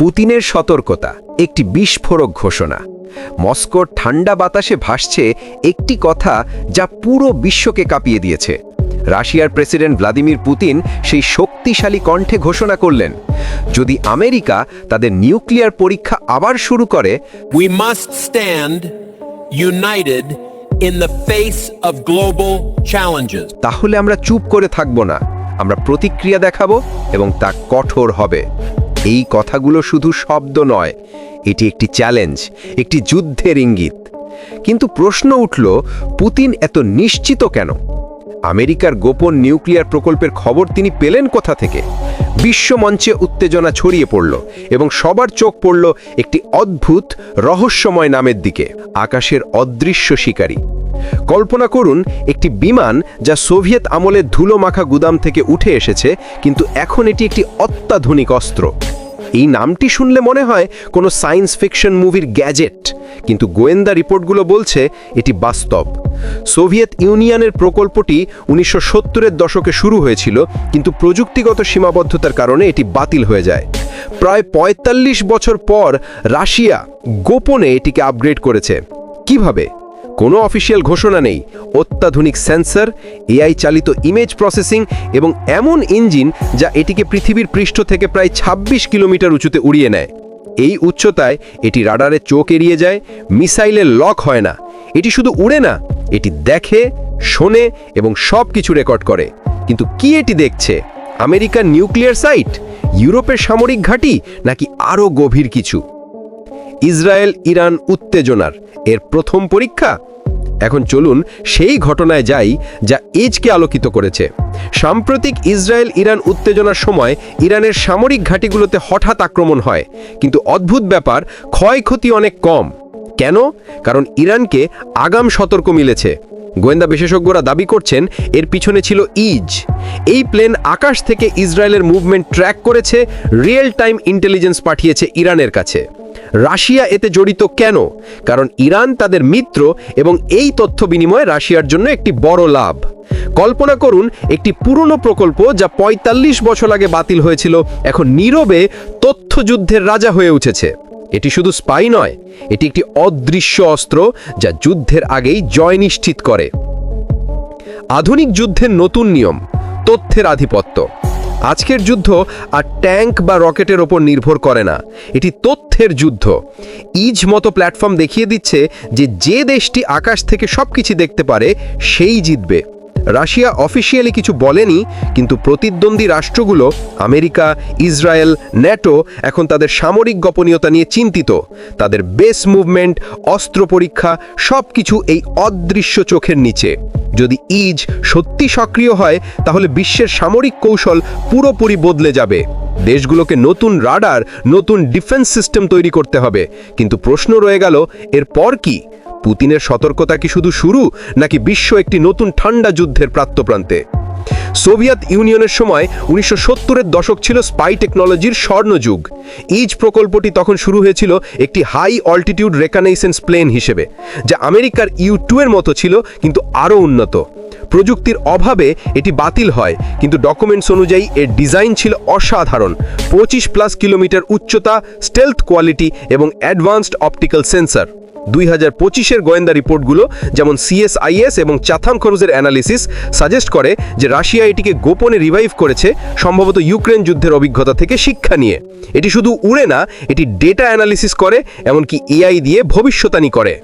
পুতিনের সতর্কতা একটি বিস্ফোরক ঘোষণা। মস্কোর ঠান্ডা বাতাসে ভাসছে একটি কথা যা পুরো বিশ্বকে কাঁপিয়ে দিয়েছে। রাশিয়ার প্রেসিডেন্ট ভ্লাদিমির পুতিন সেই শক্তিশালী কণ্ঠে ঘোষণা করলেন যদি আমেরিকা তাদের নিউক্লিয়ার পরীক্ষা আবার শুরু করে We must stand united in the face of global challenges. তাহলে আমরা চুপ করে থাকব না। আমরা প্রতিক্রিয়া দেখাবো এবং তা কঠোর হবে। এই কথাগুলো শুধু শব্দ নয়, এটি একটি চ্যালেঞ্জ একটি যুদ্ধের ইঙ্গিত। কিন্তু প্রশ্ন উঠল, পুতিন এত নিশ্চিত কেন? আমেরিকার গোপন নিউক্লিয়ার প্রকল্পের খবর তিনি পেলেন কোথা থেকে? বিশ্বমঞ্চে উত্তেজনা ছড়িয়ে পড়ল এবং সবার চোখ পড়ল একটি অদ্ভুত রহস্যময় নামের দিকে, আকাশের অদৃশ্য শিকারী। কল্পনা করুন, একটি বিমান যা সোভিয়েত আমলের ধুলো মাখা গুদাম থেকে উঠে এসেছে, কিন্তু এখন এটি একটি অত্যাধুনিক অস্ত্র। এই নামটি শুনলে মনে হয় কোনো সায়েন্স ফিকশন মুভির গ্যাজেট, কিন্তু গোয়েন্দা রিপোর্টগুলো বলছে এটি বাস্তব। সোভিয়েত ইউনিয়নের প্রকল্পটি উনিশশো সত্তরের দশকে শুরু হয়েছিল, কিন্তু প্রযুক্তিগত সীমাবদ্ধতার কারণে এটি বাতিল হয়ে যায়। প্রায় ৪৫ বছর পর রাশিয়া গোপনে এটিকে আপগ্রেড করেছে। কীভাবে? কোনো অফিসিয়াল ঘোষণা নেই। অত্যাধুনিক সেন্সর, এআই চালিত ইমেজ প্রসেসিং এবং এমন ইঞ্জিন যা এটিকে পৃথিবীর পৃষ্ঠ থেকে প্রায় ২৬ কিলোমিটার উঁচুতে উড়িয়ে নেয়। এই উচ্চতায় এটি রাডারে চোখ এড়িয়ে যায় মিসাইলের লক হয় না। এটি শুধু উড়ে না, এটি দেখে, শোনে এবং সব কিছু রেকর্ড করে। কিন্তু কি এটি দেখছে? আমেরিকার নিউক্লিয়ার সাইট? ইউরোপের সামরিক ঘাঁটি? নাকি আরও গভীর কিছু? ইসরায়েল ইরান উত্তেজনার। এর প্রথম পরীক্ষা? এখন চলুন সেই ঘটনায় যাই যা এজকে আলোকিত করেছে। সাম্প্রতিক ইসরায়েল ইরান উত্তেজনার সময় ইরানের সামরিক ঘাঁটিগুলোতে হঠাৎ আক্রমণ হয়। কিন্তু অদ্ভুত ব্যাপার, ক্ষয়ক্ষতি অনেক কম। কেন? কারণ ইরানকে আগাম সতর্ক মিলেছে। গোয়েন্দা বিশেষজ্ঞরা দাবি করছেন এর পিছনে ছিল ইজ। এই প্লেন আকাশ থেকে ইসরায়েলের মুভমেন্ট ট্র্যাক করেছে, রিয়েল টাইম ইন্টেলিজেন্স পাঠিয়েছে ইরানের কাছে। রাশিয়া এতে জড়িত কেন? কারণ ইরান তাদের মিত্র এবং এই তথ্য বিনিময় রাশিয়ার জন্য একটি বড় লাভ। কল্পনা করুন, একটি পুরনো প্রকল্প যা ৪৫ বছর আগে বাতিল হয়েছিল, এখন নীরবে তথ্যযুদ্ধের রাজা হয়ে উঠেছে। এটি শুধু স্পাই নয়, এটি একটি অদৃশ্য অস্ত্র যা যুদ্ধের আগেই জয় নিশ্চিত করে। আধুনিক যুদ্ধের নতুন নিয়ম, তথ্যের আধিপত্য। আজকের যুদ্ধ আর ট্যাঙ্ক বা রকেটের ওপর নির্ভর করে না। এটি তথ্যের যুদ্ধ। ইজ মতো প্ল্যাটফর্ম দেখিয়ে দিচ্ছে যে যে দেশটি আকাশ থেকে সব কিছু দেখতে পারে, সেই জিতবে। রাশিয়া অফিসিয়ালি কিছু বলেনি, কিন্তু প্রতিদ্বন্দ্বী রাষ্ট্রগুলো, আমেরিকা, ইসরায়েল, ন্যাটো, এখন তাদের সামরিক গোপনীয়তা নিয়ে চিন্তিত। তাদের বেস মুভমেন্ট, অস্ত্র পরীক্ষা সব কিছু এই অদৃশ্য চোখের নিচে। যদি ইজ সত্যি সক্রিয় হয়, তাহলে বিশ্বের সামরিক কৌশল পুরোপুরি বদলে যাবে। দেশগুলোকে নতুন রাডার, নতুন ডিফেন্স সিস্টেম তৈরি করতে হবে। কিন্তু প্রশ্ন রয়ে গেল, এরপর কি? পুতিনের সতর্কতা কি শুধু শুরু, নাকি বিশ্ব একটি নতুন ঠান্ডা যুদ্ধের প্রাত্যপ্রান্তে? সোভিয়েত ইউনিয়নের সময় উনিশশো সত্তরের দশক ছিল স্পাই টেকনোলজির স্বর্ণযুগ। ইজ প্রকল্পটি তখন শুরু হয়েছিল একটি হাই অল্টিটিউড রেকানাইসেন্স প্লেন হিসেবে, যা আমেরিকার ইউ টু এর মতো ছিল, কিন্তু আরও উন্নত। প্রযুক্তির অভাবে এটি বাতিল হয়, কিন্তু ডকুমেন্টস অনুযায়ী এর ডিজাইন ছিল অসাধারণ। পঁচিশ প্লাস কিলোমিটার উচ্চতা, স্টেলথ কোয়ালিটি এবং অ্যাডভান্সড অপটিক্যাল সেন্সর। দুই হাজার পঁচিশের গোয়েন্দা রিপোর্টগুলো, যেমন সিএসআইএস এবং চাথাম খরুজের অ্যানালিসিস, সাজেস্ট করে যে রাশিয়া এটিকে গোপনে রিভাইভ করেছে, সম্ভবত ইউক্রেন যুদ্ধের অভিজ্ঞতা থেকে শিক্ষা নিয়ে। এটি শুধু উড়ে না, এটি ডেটা অ্যানালিসিস করে, এমনকি এআই দিয়ে ভবিষ্যতানি করে।